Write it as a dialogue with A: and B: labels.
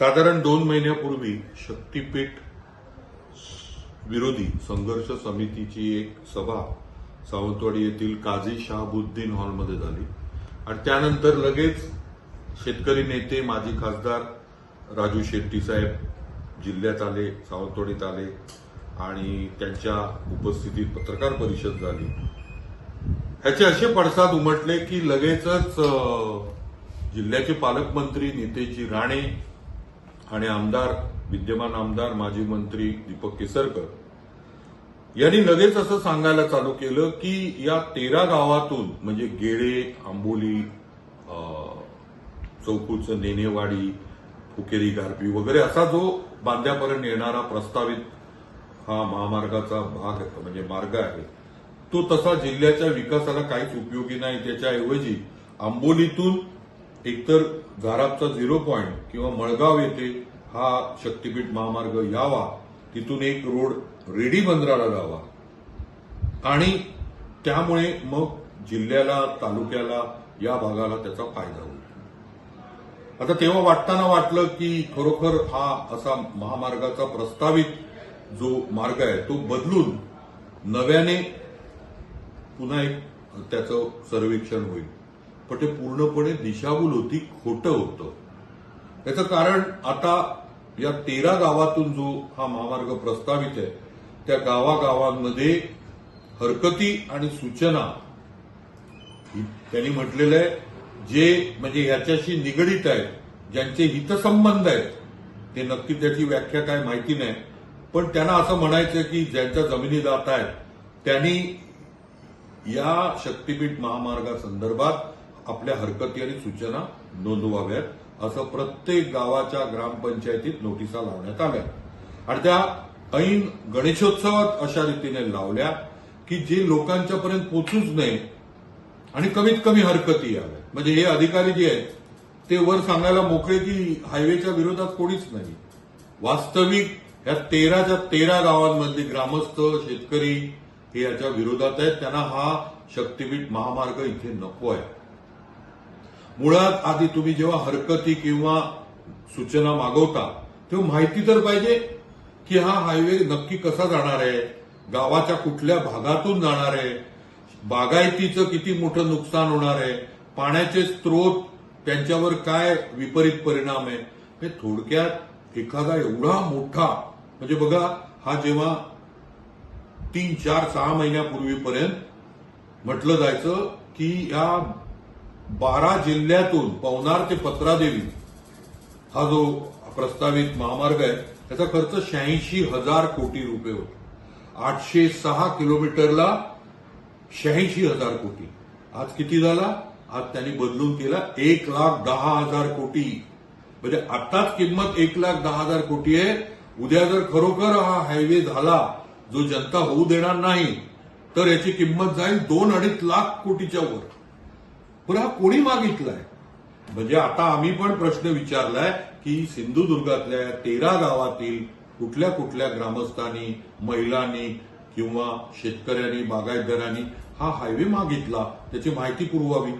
A: साधारण दोन महिन्यापूर्वी शक्तीपीठ विरोधी संघर्ष समितीची एक सभा सावंतवाडी येथील काझी शहाबुद्दीन हॉलमध्ये झाली. आणि त्यानंतर लगेच शेतकरी नेते माजी खासदार राजू शेट्टी साहेब जिल्ह्यात आले सावंतवाडीत आले आणि त्यांच्या उपस्थितीत पत्रकार परिषद झाली. ह्याचे असे पडसाद उमटले की लगेचच जिल्ह्याचे पालकमंत्री नितेशजी राणे आणि आमदार विद्यमान आमदार माजी मंत्री दीपक केसरकर यांनी लगेच असं सांगायला चालू केलं की या तेरा गावातून म्हणजे गेडे आंबोली चौकूचं नेनेवाडी फुकेरी गारपी वगैरे असा जो बांध्यापर्यंत येणारा प्रस्तावित हा महामार्गाचा भाग म्हणजे मार्ग आहे तो तसा जिल्ह्याच्या विकासाला काहीच उपयोगी नाही. त्याच्याऐवजी आंबोलीतून एकतर गारापचा झिरो पॉईंट किंवा मळगाव येथे हा शक्तीपीठ महामार्ग यावा तिथून एक रोड रेडी बंदराला जावा. आणि त्यामुळे मग जिल्ह्याला तालुक्याला या भागाला त्याचा फायदा होईल. आता तेव्हा वाटताना वाटलं की खरोखर हा असा महामार्गाचा प्रस्तावित जो मार्ग आहे तो बदलून नव्याने पुन्हा एक त्याचं सर्वेक्षण होईल. पण ते पूर्णपणे दिशाभूल होती खोटं होतं. याचं कारण आता या तेरा गावातून जो हा महामार्ग प्रस्तावित आहे त्या गावागावांमध्ये हरकती आणि सूचना त्यांनी म्हटलेलं आहे जे म्हणजे याच्याशी निगडीत आहेत ज्यांचे हितसंबंध आहेत ते नक्की त्याची व्याख्या काय माहिती नाही. पण त्यांना असं म्हणायचं की ज्यांच्या जमिनी जात आहेत त्यांनी या शक्तीपीठ महामार्गासंदर्भात आपल्या हरकती आणि सूचना नोंदवाव्यात असं प्रत्येक गावाच्या ग्रामपंचायतीत नोटिसा लावण्यात आल्या. आणि त्या ऐन गणेशोत्सवात अशा रीतीने लावल्या की जे लोकांच्या पर्यंत पोचूच नये आणि कमीत कमी हरकती याव्या म्हणजे हे अधिकारी जे आहेत ते वर सांगायला मोकळे की हायवेच्या विरोधात कोणीच नाही. वास्तविक या तेराच्या तेरा गावांमधली ग्रामस्थ शेतकरी हे याच्या विरोधात आहेत. त्यांना हा शक्तीपीठ महामार्ग इथे नको आहे. मुळात आधी तुम्ही जेव्हा हरकती किंवा सूचना मागवता तेव्हा माहिती तर पाहिजे की हा हायवे नक्की कसा जाणार आहे गावाच्या कुठल्या भागातून जाणार आहे बागायतीचं किती मोठं नुकसान होणार आहे पाण्याचे स्रोत त्यांच्यावर काय विपरीत परिणाम आहे हे थोडक्यात एखादा एवढा मोठा म्हणजे बघा हा जेव्हा तीन चार सहा महिन्यापूर्वीपर्यंत म्हटलं जायचं की या बारा जिल्ह्यातून पवनार ते पत्रादेवी हा जो प्रस्तावित महामार्ग आहे त्याचा खर्च शहाऐंशी हजार कोटी रुपये होतो. आठशे सहा किलोमीटरला शहाऐंशी हजार कोटी. आज किती झाला? आज त्यांनी बदलून केला एक लाख दहा हजार कोटी. म्हणजे आताच किंमत एक लाख दहा हजार कोटी आहे. उद्या जर खरोखर हा हायवे झाला जो जनता होऊ देणार नाही तर याची किंमत जाईल दोन अडीच लाख कोटीच्या वर. पण हा कोणी मागितलाय? म्हणजे आता आम्ही पण प्रश्न विचारलाय की सिंधुदुर्गातल्या तेरा गावातील कुठल्या कुठल्या ग्रामस्थांनी महिलांनी किंवा शेतकऱ्यांनी बागायतदारांनी हा हायवे मागितला? त्याची माहिती पुरवावी.